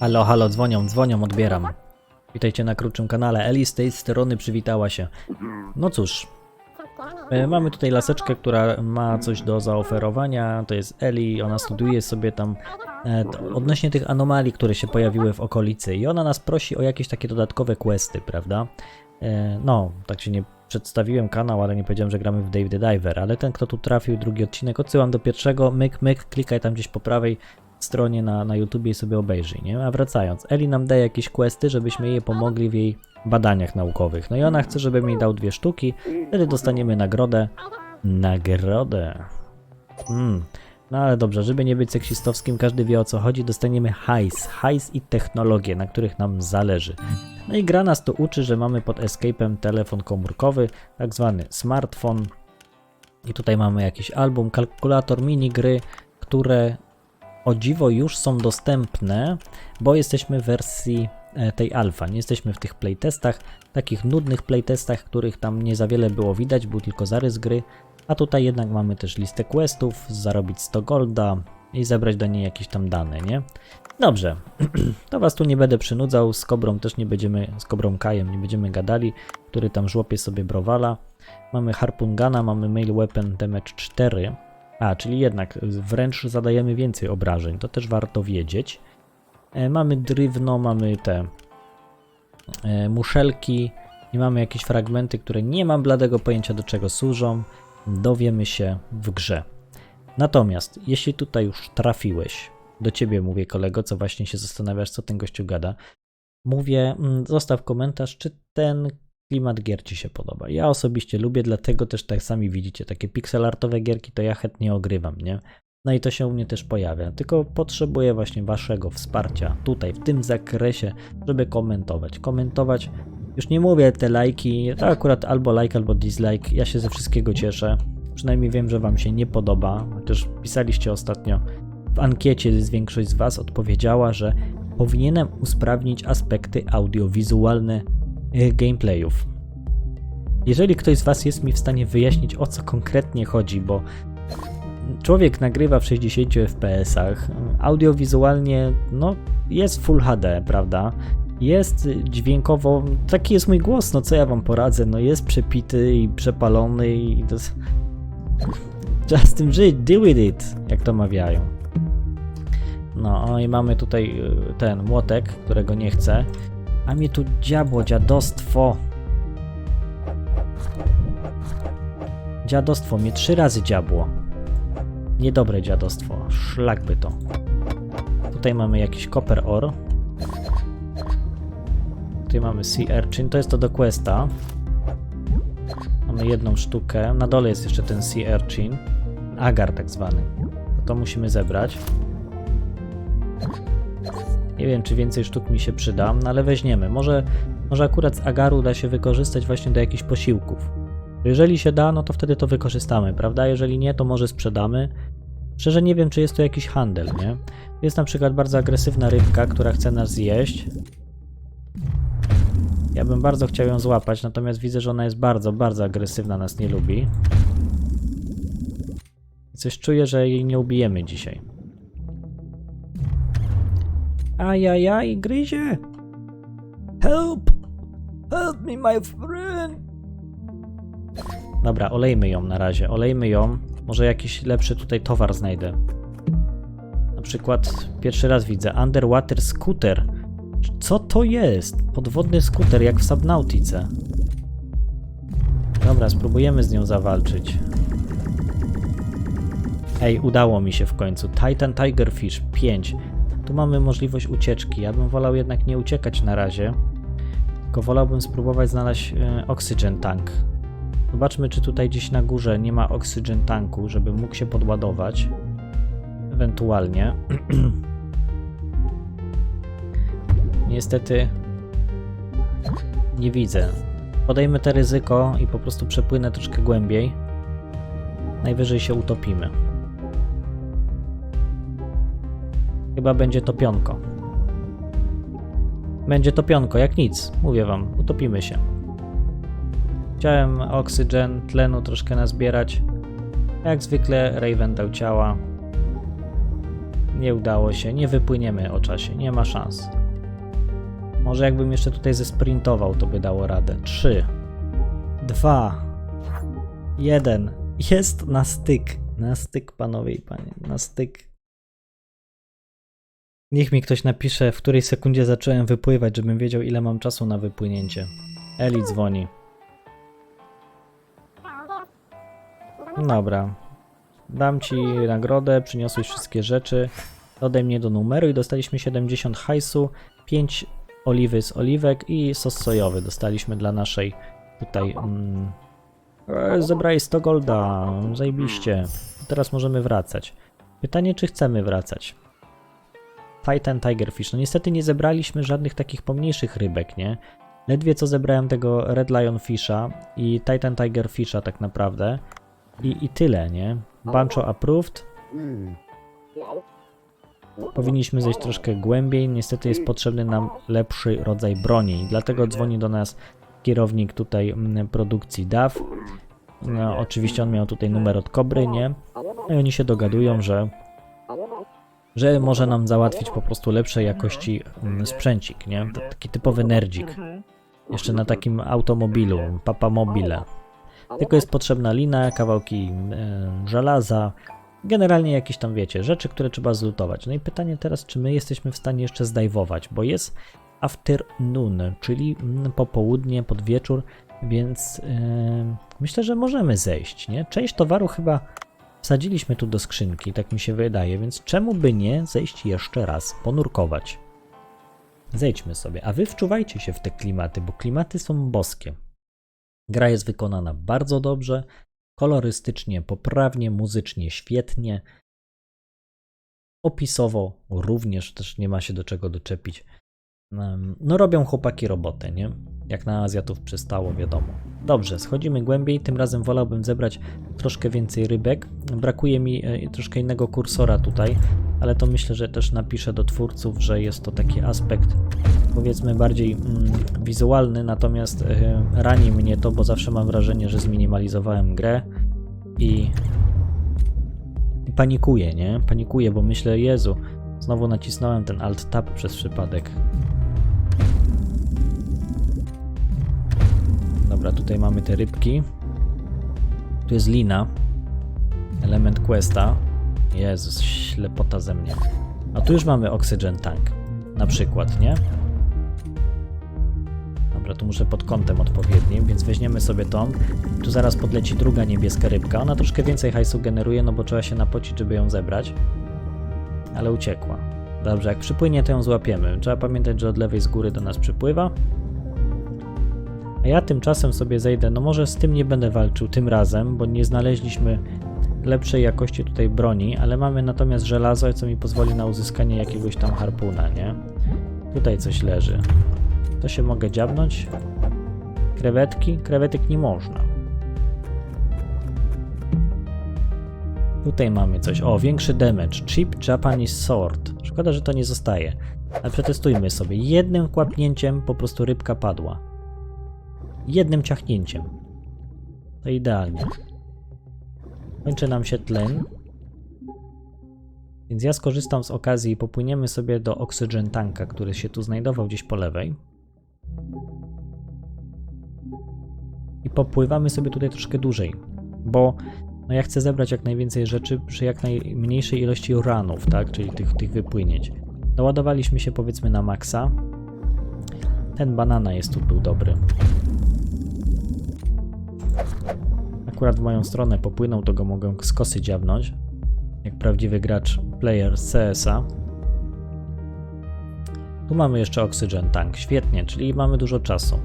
Halo, halo, dzwonią, dzwonią, odbieram. Witajcie na krótszym kanale. Eli z tej strony przywitała się. No cóż, e, mamy tutaj laseczkę, która ma coś do zaoferowania. To jest Eli, ona studiuje sobie tam e, odnośnie tych anomalii, które się pojawiły w okolicy i ona nas prosi o jakieś takie dodatkowe questy, prawda? E, No, tak się nie przedstawiłem kanał, ale nie powiedziałem, że gramy w Dave the Diver, ale ten, kto tu trafił, drugi odcinek, odsyłam do pierwszego, myk, myk, klikaj tam gdzieś po prawej stronie na, na YouTubie i sobie obejrzyj, nie? A wracając, Eli nam daje jakieś questy, żebyśmy jej pomogli w jej badaniach naukowych. No i ona chce, żebym jej dał dwie sztuki, wtedy dostaniemy nagrodę. Nagrodę. Hmm. No ale dobrze, żeby nie być seksistowskim, każdy wie o co chodzi, dostaniemy hajs, hajs i technologie, na których nam zależy. No i gra nas to uczy, że mamy pod escape'em telefon komórkowy, tak zwany smartfon. I tutaj mamy jakiś album, kalkulator, minigry, które o dziwo już są dostępne, bo jesteśmy w wersji e, tej alfa. Nie jesteśmy w tych playtestach, takich nudnych playtestach, których tam nie za wiele było widać, był tylko zarys gry. A tutaj jednak mamy też listę questów, zarobić 100 golda i zebrać do niej jakieś tam dane, nie? Dobrze, to was tu nie będę przynudzał, z Kobrą też nie będziemy, z Kobrą Kajem nie będziemy gadali, który tam żłopie sobie browala. Mamy Harpungana, mamy Mail Weapon Damage 4, a, czyli jednak wręcz zadajemy więcej obrażeń, to też warto wiedzieć. E, mamy drewno, mamy te e, muszelki i mamy jakieś fragmenty, które nie mam bladego pojęcia do czego służą. Dowiemy się w grze. Natomiast jeśli tutaj już trafiłeś, do ciebie mówię kolego, co właśnie się zastanawiasz, co ten gościu gada, mówię, mm, zostaw komentarz, czy ten klimat gier ci się podoba. Ja osobiście lubię, dlatego też tak sami widzicie, takie pixelartowe gierki to ja chętnie ogrywam, nie? No i to się u mnie też pojawia, tylko potrzebuję właśnie waszego wsparcia tutaj, w tym zakresie, żeby komentować. Komentować, już nie mówię te lajki, to akurat albo like, albo dislike, ja się ze wszystkiego cieszę. Przynajmniej wiem, że wam się nie podoba, chociaż pisaliście ostatnio w ankiecie, większość z was odpowiedziała, że powinienem usprawnić aspekty audiowizualne gameplayów. Jeżeli ktoś z Was jest mi w stanie wyjaśnić o co konkretnie chodzi, bo człowiek nagrywa w 60 FPS-ach, audiowizualnie no, jest Full HD, prawda? Jest dźwiękowo, taki jest mój głos, no co ja Wam poradzę, no jest przepity i przepalony i to. Trzeba z tym żyć, deal with it, jak to mawiają. No i mamy tutaj y, ten młotek, którego nie chcę. A mnie tu diabło, dziadostwo. Dziadostwo, mnie trzy razy dziabło. Niedobre dziadostwo, szlak by to. Tutaj mamy jakiś copper ore. Tutaj mamy sea urchin, to jest to do questa. Mamy jedną sztukę. Na dole jest jeszcze ten sea urchin. Agar tak zwany. To musimy zebrać. Nie wiem, czy więcej sztuk mi się przyda, no ale weźmiemy. Może, może akurat z agaru da się wykorzystać właśnie do jakichś posiłków. Jeżeli się da, no to wtedy to wykorzystamy, prawda? Jeżeli nie, to może sprzedamy. Szczerze nie wiem, czy jest to jakiś handel, nie? Jest na przykład bardzo agresywna rybka, która chce nas zjeść. Ja bym bardzo chciał ją złapać, natomiast widzę, że ona jest bardzo, bardzo agresywna, nas nie lubi. Coś czuję, że jej nie ubijemy dzisiaj. Ajajaj, gryzie! Help! Help me, my friend! Dobra, olejmy ją na razie, olejmy ją. Może jakiś lepszy tutaj towar znajdę. Na przykład pierwszy raz widzę Underwater Scooter. Co to jest? Podwodny skuter, jak w Subnautice. Dobra, spróbujemy z nią zawalczyć. Ej, udało mi się w końcu. Titan Tigerfish 5. Tu mamy możliwość ucieczki. Ja bym wolał jednak nie uciekać na razie, tylko wolałbym spróbować znaleźć e, oxygen tank. Zobaczmy, czy tutaj gdzieś na górze nie ma oxygen tanku, żeby mógł się podładować. Ewentualnie. Niestety nie widzę. Podejmę te ryzyko i po prostu przepłynę troszkę głębiej. Najwyżej się utopimy. Chyba będzie to pionko. Będzie to pionko, jak nic. Mówię wam, utopimy się. Chciałem oksygen, tlenu troszkę nazbierać. Jak zwykle Raven dał ciała. Nie udało się, nie wypłyniemy o czasie, nie ma szans. Może jakbym jeszcze tutaj zesprintował, to by dało radę. 3, 2, 1. Jest na styk. Na styk, panowie i panie. Na styk. Niech mi ktoś napisze, w której sekundzie zacząłem wypływać, żebym wiedział, ile mam czasu na wypłynięcie. Eli dzwoni. Dobra. Dam ci nagrodę, przyniosłeś wszystkie rzeczy. Dodaj mnie do numeru i dostaliśmy 70 hajsu, 5 oliwy z oliwek i sos sojowy dostaliśmy dla naszej tutaj. Mm, e, zebrałeś 100 golda, zajebiście. Teraz możemy wracać. Pytanie, czy chcemy wracać? Titan Tigerfish. No niestety nie zebraliśmy żadnych takich pomniejszych rybek, nie? Ledwie co zebrałem tego Red Lion Fisha i Titan Tigerfisha tak naprawdę. I, I tyle, nie? Bancho approved. Powinniśmy zejść troszkę głębiej. Niestety jest potrzebny nam lepszy rodzaj broni. Dlatego dzwoni do nas kierownik tutaj mm, produkcji DAW. No, oczywiście on miał tutaj numer od Kobry, nie? No i oni się dogadują, że że może nam załatwić po prostu lepszej jakości mm, sprzęcik, nie? Taki typowy nerdzik. Jeszcze na takim automobilu, papa mobile. Tylko jest potrzebna lina, kawałki e, żelaza, generalnie jakieś tam, wiecie, rzeczy, które trzeba zlutować. No i pytanie teraz, czy my jesteśmy w stanie jeszcze zdajwować, bo jest afternoon, czyli mm, popołudnie, pod wieczór, więc e, myślę, że możemy zejść, nie? Część towaru chyba wsadziliśmy tu do skrzynki, tak mi się wydaje, więc czemu by nie zejść jeszcze raz, ponurkować? Zejdźmy sobie, a wy wczuwajcie się w te klimaty, bo klimaty są boskie. Gra jest wykonana bardzo dobrze, kolorystycznie poprawnie, muzycznie świetnie. Opisowo również też nie ma się do czego doczepić. No robią chłopaki robotę, nie? Jak na Azjatów przystało, wiadomo. Dobrze, schodzimy głębiej, tym razem wolałbym zebrać troszkę więcej rybek. Brakuje mi e, troszkę innego kursora tutaj, ale to myślę, że też napiszę do twórców, że jest to taki aspekt powiedzmy bardziej mm, wizualny, natomiast e, rani mnie to, bo zawsze mam wrażenie, że zminimalizowałem grę i panikuję, nie? Panikuję, bo myślę, Jezu, znowu nacisnąłem ten Alt Tab przez przypadek. Dobra, tutaj mamy te rybki. Tu jest lina. Element questa. Jezus, ślepota ze mnie. A tu już mamy oxygen tank. Na przykład, nie? Dobra, tu muszę pod kątem odpowiednim, więc weźmiemy sobie tą. Tu zaraz podleci druga niebieska rybka. Ona troszkę więcej hajsu generuje, no bo trzeba się napocić, żeby ją zebrać. Ale uciekła. Dobrze, jak przypłynie, to ją złapiemy. Trzeba pamiętać, że od lewej z góry do nas przypływa. Ja tymczasem sobie zejdę, no może z tym nie będę walczył tym razem, bo nie znaleźliśmy lepszej jakości tutaj broni, ale mamy natomiast żelazo, co mi pozwoli na uzyskanie jakiegoś tam harpuna, nie? Tutaj coś leży. To się mogę dziabnąć? Krewetki? Krewetek nie można. Tutaj mamy coś. O, większy damage. Cheap Japanese Sword. Szkoda, że to nie zostaje. Ale przetestujmy sobie. Jednym kłapnięciem po prostu rybka padła. Jednym ciachnięciem. To idealnie. Kończy nam się tlen. Więc ja skorzystam z okazji i popłyniemy sobie do Oxygen Tanka, który się tu znajdował gdzieś po lewej. I popływamy sobie tutaj troszkę dłużej, bo no ja chcę zebrać jak najwięcej rzeczy przy jak najmniejszej ilości runów, tak, czyli tych, tych wypłynięć. Doładowaliśmy się powiedzmy na maksa. Ten banana jest tu był dobry. Akurat w moją stronę popłynął, to go mogę z kosy dziabnąć. Jak prawdziwy gracz player CS-a. Tu mamy jeszcze Oxygen Tank. Świetnie, czyli mamy dużo czasu.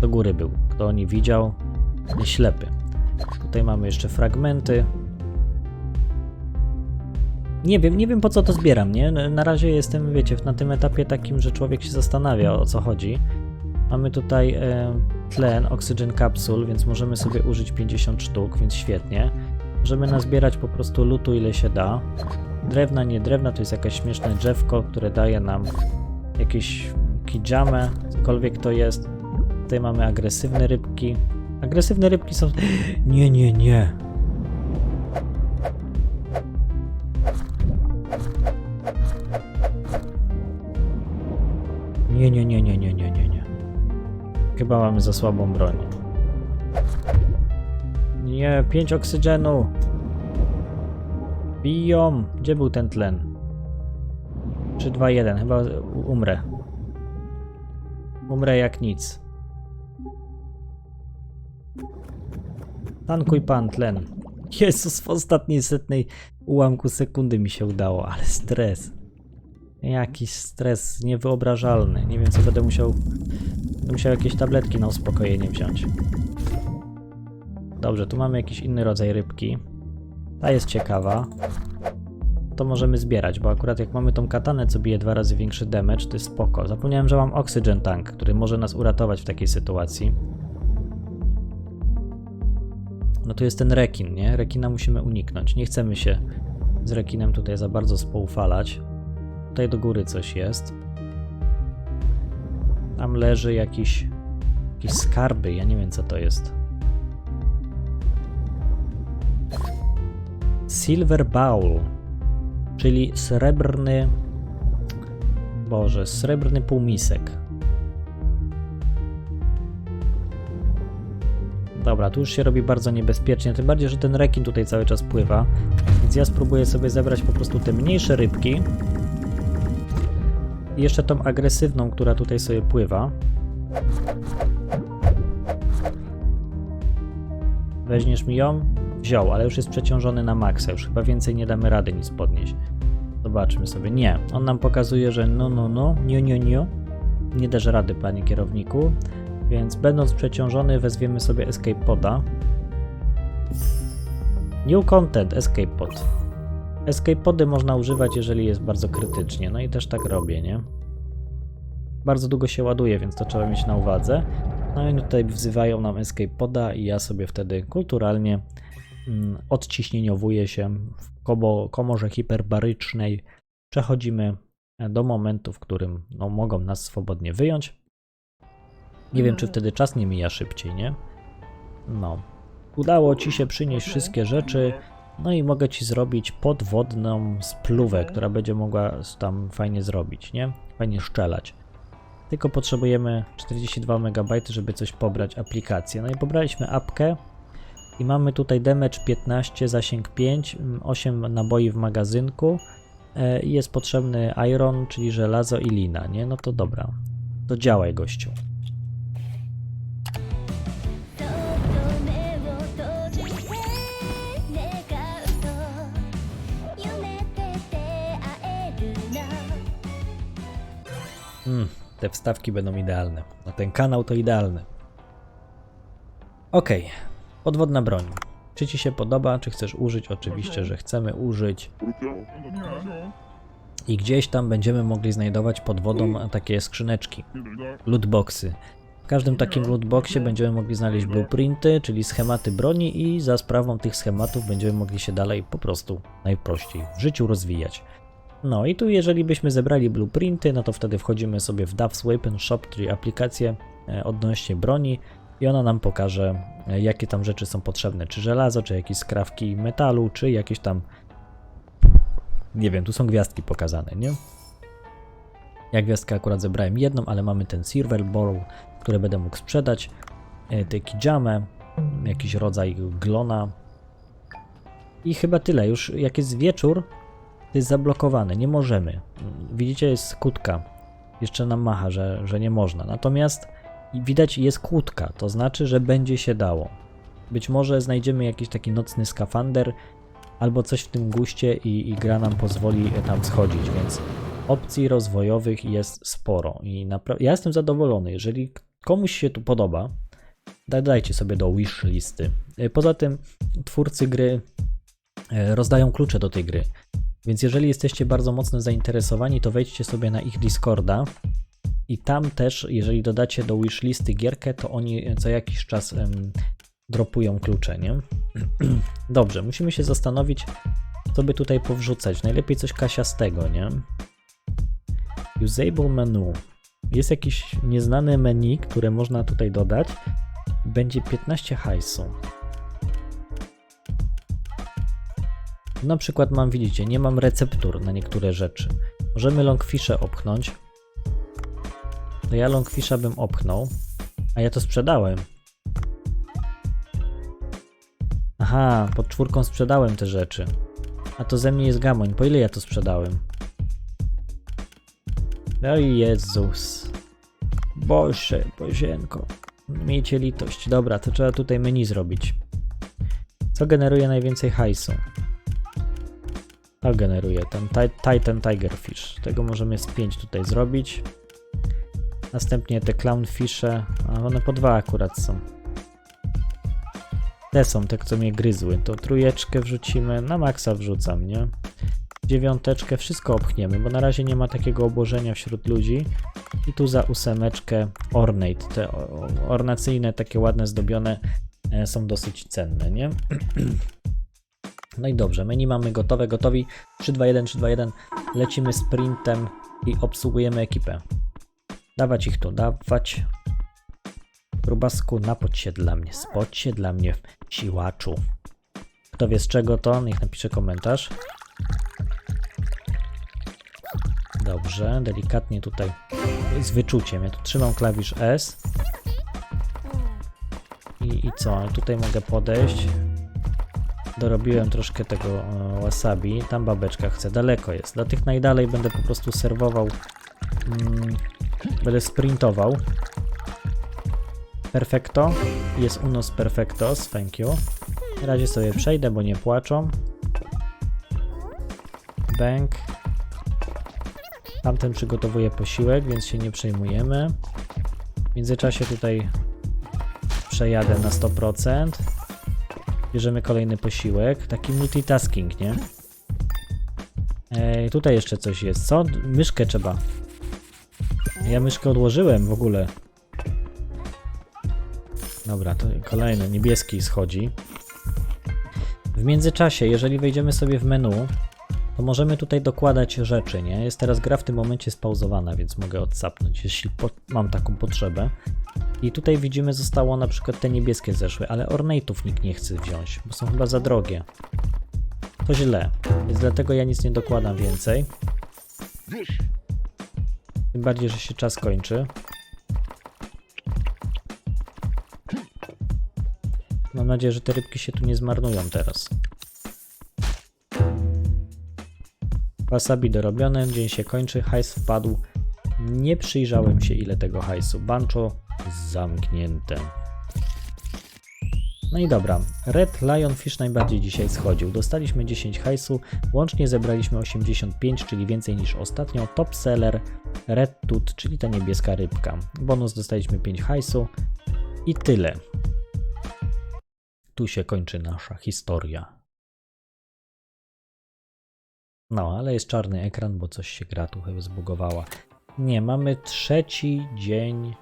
Do góry był. Kto nie widział, nie ślepy. Tutaj mamy jeszcze fragmenty. Nie wiem, nie wiem po co to zbieram, nie? Na razie jestem, wiecie, na tym etapie takim, że człowiek się zastanawia o co chodzi. Mamy tutaj e, tlen, oxygen capsule, więc możemy sobie użyć 50 sztuk, więc świetnie. Możemy nazbierać po prostu lutu ile się da. Drewna, nie drewna, to jest jakieś śmieszne drzewko, które daje nam jakieś kijamę, cokolwiek to jest. Tutaj mamy agresywne rybki. Agresywne rybki są... Nie. Nie, nie, nie, nie, nie, nie, nie, nie. Chyba mamy za słabą broń. Nie, 5 oksygenu. Biją. Gdzie był ten tlen? 3, 2, 1. Chyba umrę. Umrę jak nic. Tankuj pan tlen. Jezus, w ostatniej setnej ułamku sekundy mi się udało, ale stres. Jakiś stres niewyobrażalny. Nie wiem, co będę musiał. Musiał jakieś tabletki na uspokojenie wziąć. Dobrze, tu mamy jakiś inny rodzaj rybki. Ta jest ciekawa. To możemy zbierać, bo akurat jak mamy tą katanę, co bije dwa razy większy damage, to jest spoko. Zapomniałem, że mam oxygen tank, który może nas uratować w takiej sytuacji. No tu jest ten rekin, nie? Rekina musimy uniknąć. Nie chcemy się z rekinem tutaj za bardzo spoufalać. Tutaj do góry coś jest. Tam leży jakiś. jakieś skarby. Ja nie wiem, co to jest. Silver Bowl, czyli srebrny. Boże, srebrny półmisek. Dobra, tu już się robi bardzo niebezpiecznie, tym bardziej, że ten rekin tutaj cały czas pływa. Więc ja spróbuję sobie zebrać po prostu te mniejsze rybki. I jeszcze tą agresywną, która tutaj sobie pływa. Weźmiesz mi ją? Wziął, ale już jest przeciążony na maksa, już chyba więcej nie damy rady nic podnieść. Zobaczmy sobie. Nie, on nam pokazuje, że no, no, no, nie, nie, nie. Nie dasz rady, panie kierowniku. Więc będąc przeciążony, wezwiemy sobie Escape Poda. New Content Escape Pod. Escape Pody można używać, jeżeli jest bardzo krytycznie. No i też tak robię, nie? Bardzo długo się ładuje, więc to trzeba mieć na uwadze. No i tutaj wzywają nam Escape Poda i ja sobie wtedy kulturalnie mm, odciśnieniowuję się w kobo, komorze hiperbarycznej. Przechodzimy do momentu, w którym no, mogą nas swobodnie wyjąć. Nie wiem, czy wtedy czas nie mija szybciej, nie? No. Udało ci się przynieść wszystkie rzeczy, no i mogę ci zrobić podwodną spluwę, która będzie mogła tam fajnie zrobić, nie? Fajnie szczelać. Tylko potrzebujemy 42 MB, żeby coś pobrać aplikację. No i pobraliśmy apkę i mamy tutaj damage 15, zasięg 5, 8 naboi w magazynku e, i jest potrzebny iron, czyli żelazo i lina, nie? No to dobra. To działaj, gościu. Mm, te wstawki będą idealne. Na ten kanał to idealny. Okej, podwodna broń. Czy ci się podoba? Czy chcesz użyć? Oczywiście, że chcemy użyć. I gdzieś tam będziemy mogli znajdować pod wodą takie skrzyneczki, lootboxy. W każdym takim lootboxie będziemy mogli znaleźć blueprinty, czyli schematy broni i za sprawą tych schematów będziemy mogli się dalej po prostu najprościej w życiu rozwijać. No i tu jeżeli byśmy zebrali blueprinty, no to wtedy wchodzimy sobie w Duff's Weapon Shop, czyli aplikację e, odnośnie broni i ona nam pokaże e, jakie tam rzeczy są potrzebne, czy żelazo, czy jakieś skrawki metalu, czy jakieś tam nie wiem, tu są gwiazdki pokazane, nie? Ja gwiazdkę akurat zebrałem jedną, ale mamy ten Silver Bowl, który będę mógł sprzedać, e, tę kijamę, jakiś rodzaj glona. I chyba tyle, już jak jest wieczór, to jest zablokowane, nie możemy. Widzicie, jest kłódka. Jeszcze nam macha, że, że nie można. Natomiast widać jest kłódka, to znaczy, że będzie się dało. Być może znajdziemy jakiś taki nocny skafander albo coś w tym guście i, i gra nam pozwoli tam schodzić, więc opcji rozwojowych jest sporo i ja jestem zadowolony. Jeżeli komuś się tu podoba, da- dajcie sobie do wish listy. Poza tym twórcy gry e, rozdają klucze do tej gry. Więc jeżeli jesteście bardzo mocno zainteresowani, to wejdźcie sobie na ich Discorda i tam też, jeżeli dodacie do wishlisty gierkę, to oni co jakiś czas dropują klucze, nie? Dobrze, musimy się zastanowić, co by tutaj powrzucać. Najlepiej coś kasiastego, nie? Usable menu. Jest jakieś nieznane menu, które można tutaj dodać. Będzie 15 hajsu. Na przykład mam, widzicie, nie mam receptur na niektóre rzeczy. Możemy longfishe opchnąć. To ja longfisha bym opchnął, a ja to sprzedałem. Aha, pod czwórką sprzedałem te rzeczy. A to ze mnie jest gamoń. Po ile ja to sprzedałem? No i Jezus. Boże, Bozienko. Miejcie litość. Dobra, to trzeba tutaj menu zrobić. Co generuje najwięcej hajsu? To generuje ten ti- Titan Tigerfish. Tego możemy z 5 tutaj zrobić. Następnie te clownfishe, a one po dwa akurat są. Te są te, co mnie gryzły. To trójeczkę wrzucimy, na maksa wrzucam, nie? Dziewiąteczkę, wszystko opchniemy, bo na razie nie ma takiego obłożenia wśród ludzi. I tu za ósemeczkę ornate. Te ornacyjne, takie ładne, zdobione e, są dosyć cenne, nie? No i dobrze, menu mamy gotowe, gotowi. 3, 2, 1, 3, 2, 1. Lecimy sprintem i obsługujemy ekipę. Dawać ich tu, dawać. Grubasku, napodź się dla mnie, spodź się dla mnie, siłaczu. Kto wie z czego to, niech napisze komentarz. Dobrze, delikatnie tutaj z wyczuciem. Ja tu trzymam klawisz S. I, i co? Tutaj mogę podejść. Dorobiłem troszkę tego e, wasabi. Tam babeczka chce, daleko jest. Dla tych najdalej będę po prostu serwował. Mm, będę sprintował. Perfecto. Jest unos perfectos, thank you. Na razie sobie przejdę, bo nie płaczą. Bank. Tamten przygotowuje posiłek, więc się nie przejmujemy. W międzyczasie tutaj przejadę na 100%. Bierzemy kolejny posiłek. Taki multitasking, nie? Ej, tutaj jeszcze coś jest. Co? Myszkę trzeba. Ja myszkę odłożyłem w ogóle. Dobra, to kolejny niebieski schodzi. W międzyczasie, jeżeli wejdziemy sobie w menu, to możemy tutaj dokładać rzeczy, nie? Jest teraz gra w tym momencie spauzowana, więc mogę odsapnąć, jeśli mam taką potrzebę. I tutaj widzimy, zostało na przykład te niebieskie zeszły, ale ornate'ów nikt nie chce wziąć, bo są chyba za drogie. To źle, więc dlatego ja nic nie dokładam więcej. Tym bardziej, że się czas kończy. Mam nadzieję, że te rybki się tu nie zmarnują teraz. Wasabi dorobione, dzień się kończy, hajs wpadł. Nie przyjrzałem się ile tego hajsu. Bancho zamknięte. No i dobra, Red Lionfish najbardziej dzisiaj schodził. Dostaliśmy 10 hajsu, łącznie zebraliśmy 85, czyli więcej niż ostatnio. Top seller Red Tooth, czyli ta niebieska rybka. Bonus dostaliśmy 5 hajsu i tyle. Tu się kończy nasza historia. No, ale jest czarny ekran, bo coś się gra tu chyba zbugowała. Nie, mamy trzeci dzień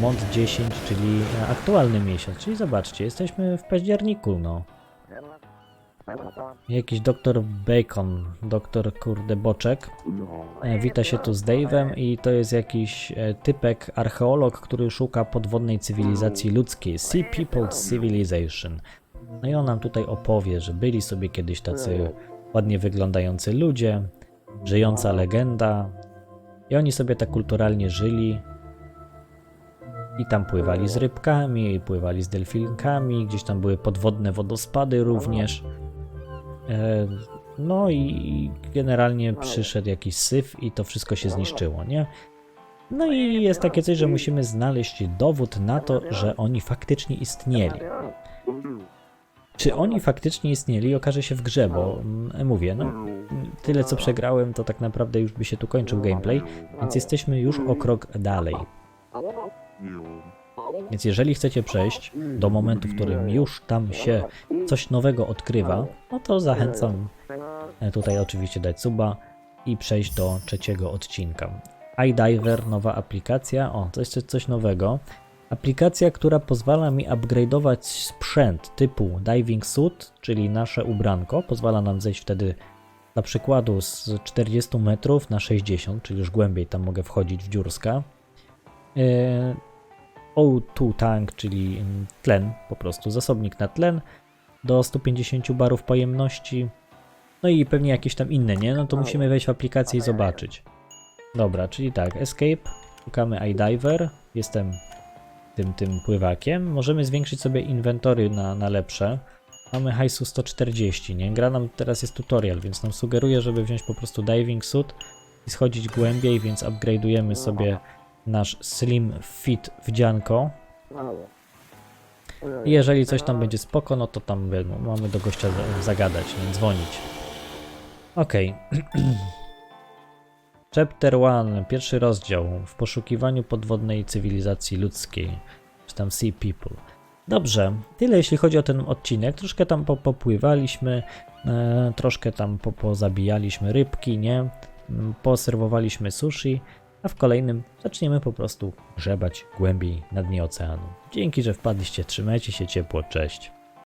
Mont 10, czyli aktualny miesiąc. Czyli zobaczcie, jesteśmy w październiku, no. Jakiś doktor Bacon, doktor kurde Boczek. E, wita się tu z Dave'em i to jest jakiś e, typek, archeolog, który szuka podwodnej cywilizacji ludzkiej. Sea People Civilization. No i on nam tutaj opowie, że byli sobie kiedyś tacy ładnie wyglądający ludzie, żyjąca legenda. I oni sobie tak kulturalnie żyli. I tam pływali z rybkami, pływali z delfinkami, gdzieś tam były podwodne wodospady również. E, No i generalnie przyszedł jakiś syf i to wszystko się zniszczyło, nie? No i jest takie coś, że musimy znaleźć dowód na to, że oni faktycznie istnieli. Czy oni faktycznie istnieli, okaże się w grze, bo mm, mówię, no tyle co przegrałem, to tak naprawdę już by się tu kończył gameplay, więc jesteśmy już o krok dalej. Więc jeżeli chcecie przejść do momentu, w którym już tam się coś nowego odkrywa, no to zachęcam e, tutaj oczywiście dać suba i przejść do trzeciego odcinka. iDiver, nowa aplikacja, o, to jeszcze coś nowego. Aplikacja, która pozwala mi upgrade'ować sprzęt typu Diving Suit, czyli nasze ubranko, pozwala nam zejść wtedy dla przykładu z 40 metrów na 60, czyli już głębiej tam mogę wchodzić w dziurska. E, O2 tank, czyli mm, tlen, po prostu zasobnik na tlen. do 150 barów pojemności. No i pewnie jakieś tam inne, nie? No to musimy wejść w aplikację i zobaczyć. Dobra, czyli tak, escape, szukamy iDiver, jestem tym, tym pływakiem. Możemy zwiększyć sobie inwentory na, na lepsze. Mamy hajsu 140, nie? Gra nam teraz jest tutorial, więc nam sugeruje, żeby wziąć po prostu diving suit i schodzić głębiej, więc upgrade'ujemy sobie nasz slim fit wdzianko. I jeżeli coś tam będzie spoko, no to tam wiadomo, mamy do gościa za- zagadać, nie dzwonić. Okej. Chapter 1, pierwszy rozdział w poszukiwaniu podwodnej cywilizacji ludzkiej, czy tam Sea People. Dobrze, tyle jeśli chodzi o ten odcinek. Troszkę tam po- popływaliśmy, e, troszkę tam po- pozabijaliśmy rybki, nie? Mm, Poserwowaliśmy sushi, a w kolejnym zaczniemy po prostu grzebać głębiej na dnie oceanu. Dzięki, że wpadliście, trzymajcie się ciepło, cześć.